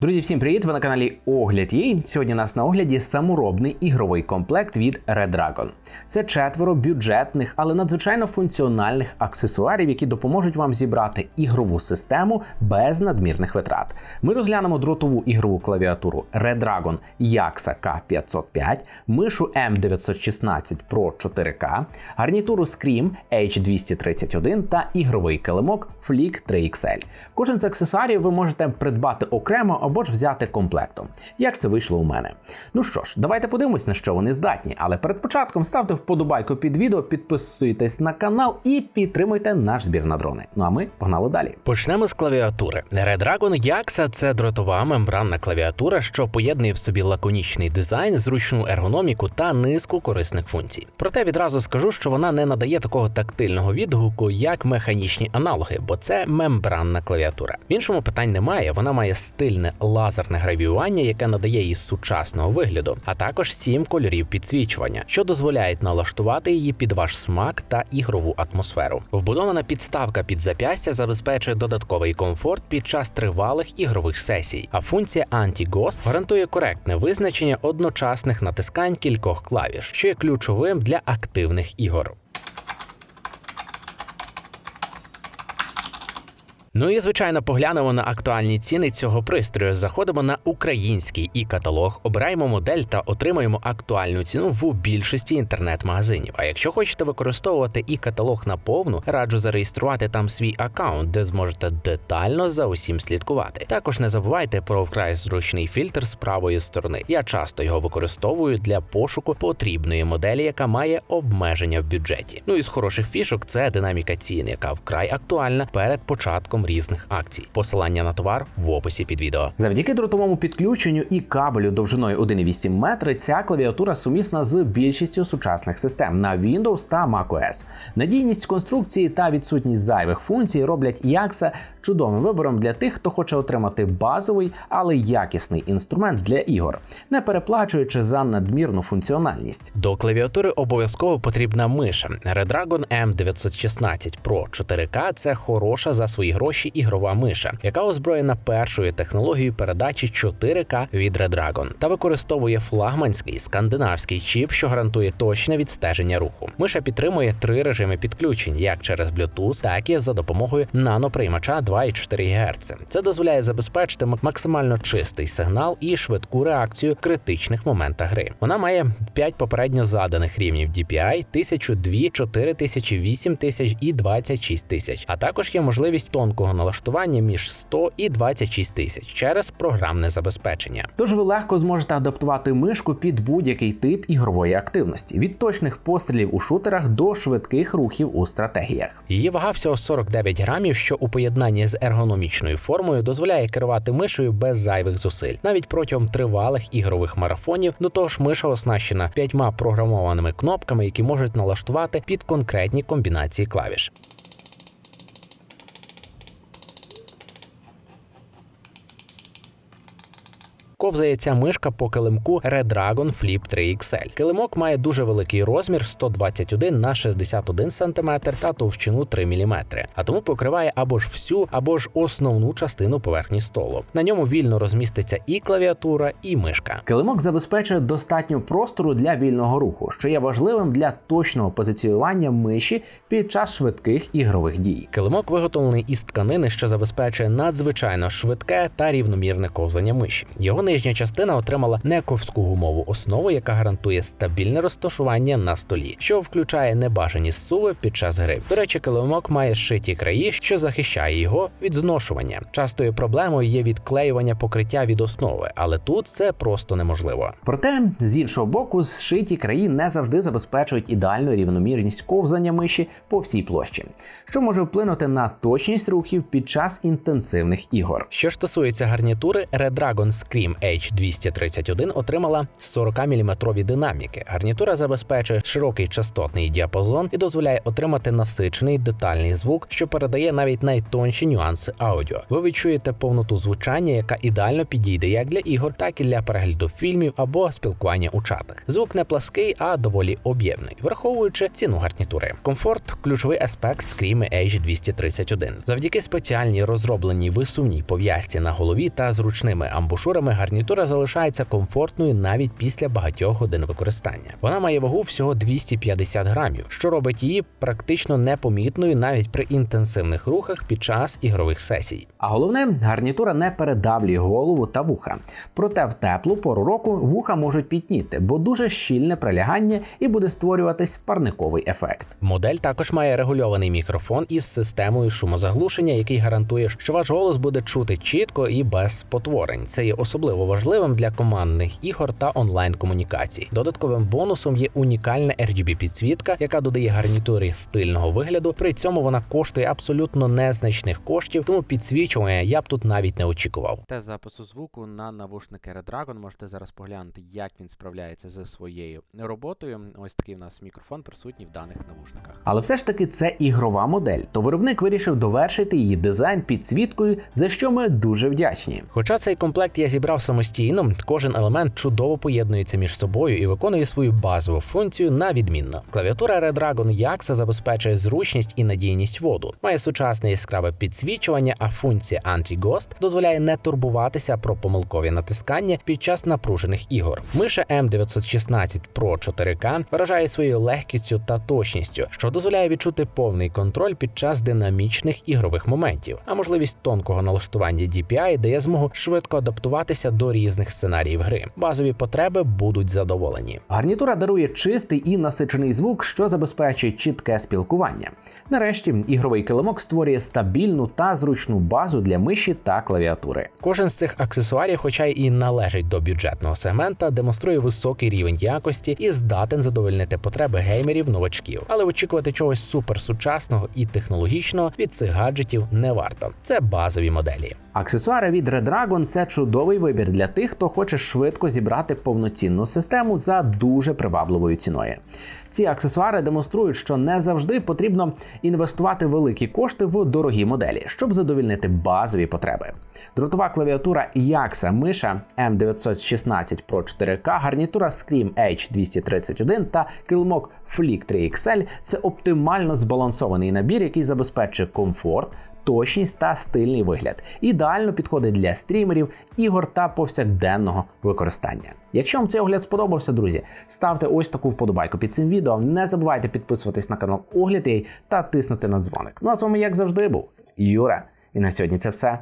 Друзі, всім привіт! Ви на каналі Огляд Їй. Сьогодні у нас на огляді саморобний ігровий комплект від Red Dragon. Це четверо бюджетних, але надзвичайно функціональних аксесуарів, які допоможуть вам зібрати ігрову систему без надмірних витрат. Ми розглянемо дротову ігрову клавіатуру Red Dragon Yaxa K505, мишу M916 Pro 4K, гарнітуру Scream H231 та ігровий килимок Flick 3XL. Кожен з аксесуарів ви можете придбати окремо або ж взяти комплектом. Як це вийшло у мене? Ну що ж, давайте подивимось, на що вони здатні. Але перед початком ставте вподобайку під відео, підписуйтесь на канал і підтримуйте наш збір на дрони. Ну а ми погнали далі. Почнемо з клавіатури. Red Dragon Yaxa – це дротова мембранна клавіатура, що поєднує в собі лаконічний дизайн, зручну ергономіку та низку корисних функцій. Проте відразу скажу, що вона не надає такого тактильного відгуку, як механічні аналоги, бо це мембранна клавіатура. В іншому питань немає. Вона має стильне лазерне гравіювання, яке надає їй сучасного вигляду, а також сім кольорів підсвічування, що дозволяють налаштувати її під ваш смак та ігрову атмосферу. Вбудована підставка під запястя забезпечує додатковий комфорт під час тривалих ігрових сесій. А функція Anti-Ghost гарантує коректне визначення одночасних натискань кількох клавіш, що є ключовим для активних ігор. Ну і звичайно поглянемо на актуальні ціни цього пристрою. Заходимо на український і каталог, обираємо модель та отримаємо актуальну ціну в більшості інтернет-магазинів. А якщо хочете використовувати і каталог наповну, раджу зареєструвати там свій аккаунт, де зможете детально за усім слідкувати. Також не забувайте про вкрай зручний фільтр з правої сторони. Я часто його використовую для пошуку потрібної моделі, яка має обмеження в бюджеті. Ну і з хороших фішок це динаміка цін, яка вкрай актуальна перед початком різних акцій. Посилання на товар в описі під відео. Завдяки дротовому підключенню і кабелю довжиною 1,8 метри ця клавіатура сумісна з більшістю сучасних систем на Windows та macOS. Надійність конструкції та відсутність зайвих функцій роблять Yaxa чудовим вибором для тих, хто хоче отримати базовий, але якісний інструмент для ігор, не переплачуючи за надмірну функціональність. До клавіатури обов'язково потрібна миша. Redragon M916 Pro 4K – це хороша за свої гроші ігрова миша, яка озброєна першою технологією передачі 4К від Redragon та використовує флагманський скандинавський чіп, що гарантує точне відстеження руху. Миша підтримує три режими підключень, як через Bluetooth, так і за допомогою наноприймача 2,4 ГГц. Це дозволяє забезпечити максимально чистий сигнал і швидку реакцію в критичних моментах гри. Вона має 5 попередньо заданих рівнів DPI 1002, 4000, 8000 і 26000, а також є можливість тонкого налаштування між 100 і 26 тисяч через програмне забезпечення. Тож ви легко зможете адаптувати мишку під будь-який тип ігрової активності від точних пострілів у шутерах до швидких рухів у стратегіях. Її вага всього 49 грамів, що у поєднанні з ергономічною формою дозволяє керувати мишею без зайвих зусиль, навіть протягом тривалих ігрових марафонів. До того ж, миша оснащена п'ятьма програмованими кнопками, які можуть налаштувати під конкретні комбінації клавіш. Ковзає ця мишка по килимку Redragon Flip 3 XL. Килимок має дуже великий розмір 121 на 61 см та товщину 3 мм, а тому покриває або ж всю, або ж основну частину поверхні столу. На ньому вільно розміститься і клавіатура, і мишка. Килимок забезпечує достатньо простору для вільного руху, що є важливим для точного позиціювання миші під час швидких ігрових дій. Килимок виготовлений із тканини, що забезпечує надзвичайно швидке та рівномірне ковзання миші. Його нижня частина отримала нековську гумову основу, яка гарантує стабільне розташування на столі, що включає небажані зсуви під час гри. До речі, килимок має зшиті краї, що захищає його від зношування. Частою проблемою є відклеювання покриття від основи, але тут це просто неможливо. Проте, з іншого боку, зшиті краї не завжди забезпечують ідеальну рівномірність ковзання миші по всій площі, що може вплинути на точність рухів під час інтенсивних ігор. Що ж стосується гарнітури, Redragon Scream H231 отримала 40-мм динаміки. Гарнітура забезпечує широкий частотний діапазон і дозволяє отримати насичений детальний звук, що передає навіть найтонші нюанси аудіо. Ви відчуєте повноту звучання, яка ідеально підійде як для ігор, так і для перегляду фільмів або спілкування у чатах. Звук не плаский, а доволі об'ємний, враховуючи ціну гарнітури. Комфорт ключовий аспект Scream H231. Завдяки спеціальній розробленій висувній пов'язці на голові та зручними амбушурами гарнітура залишається комфортною навіть після багатьох годин використання. Вона має вагу всього 250 грамів, що робить її практично непомітною навіть при інтенсивних рухах під час ігрових сесій. А головне, гарнітура не передавлює голову та вуха. Проте в теплу пору року вуха можуть пітніти, бо дуже щільне прилягання і буде створюватись парниковий ефект. Модель також має регульований мікрофон із системою шумозаглушення, який гарантує, що ваш голос буде чути чітко і без спотворень. Це є особливо важливим для командних ігор та онлайн комунікацій. Додатковим бонусом є унікальна RGB підсвітка, яка додає гарнітурі стильного вигляду. При цьому вона коштує абсолютно незначних коштів, тому підсвічування я б тут навіть не очікував. Тест запису звуку на навушники Redragon. Можете зараз поглянути, як він справляється зі своєю роботою. Ось такий у нас мікрофон присутній в даних навушниках. Але все ж таки це ігрова модель, то виробник вирішив довершити її дизайн підсвіткою, за що ми дуже вдячні. Хоча цей комплект я зібрав самостійно, кожен елемент чудово поєднується між собою і виконує свою базову функцію на відмінно. Клавіатура Redragon Yaxa забезпечує зручність і надійність воду, має сучасне яскраве підсвічування, а функція Anti-Ghost дозволяє не турбуватися про помилкові натискання під час напружених ігор. Миша M916 Pro 4K вражає своєю легкістю та точністю, що дозволяє відчути повний контроль під час динамічних ігрових моментів. А можливість тонкого налаштування DPI дає змогу швидко адаптуватися до різних сценаріїв гри. Базові потреби будуть задоволені. Гарнітура дарує чистий і насичений звук, що забезпечує чітке спілкування. Нарешті ігровий килимок створює стабільну та зручну базу для миші та клавіатури. Кожен з цих аксесуарів, хоча і належить до бюджетного сегмента, демонструє високий рівень якості і здатен задовольнити потреби геймерів новачків. Але очікувати чогось суперсучасного і технологічного від цих гаджетів не варто. Це базові моделі. Аксесуари від Redragon – це чудовий вибір для тих, хто хоче швидко зібрати повноцінну систему за дуже привабливою ціною. Ці аксесуари демонструють, що не завжди потрібно інвестувати великі кошти в дорогі моделі, щоб задовільнити базові потреби. Дротова клавіатура Yaxa миша M916 Pro 4K, гарнітура Scream H231 та килимок Flick 3XL – це оптимально збалансований набір, який забезпечує комфорт, точність та стильний вигляд. Ідеально підходить для стрімерів, ігор та повсякденного використання. Якщо вам цей огляд сподобався, друзі, ставте ось таку вподобайку під цим відео. Не забувайте підписуватись на канал Огляд та тиснути на дзвоник. Ну а з вами, як завжди, був Юра. І на сьогодні це все.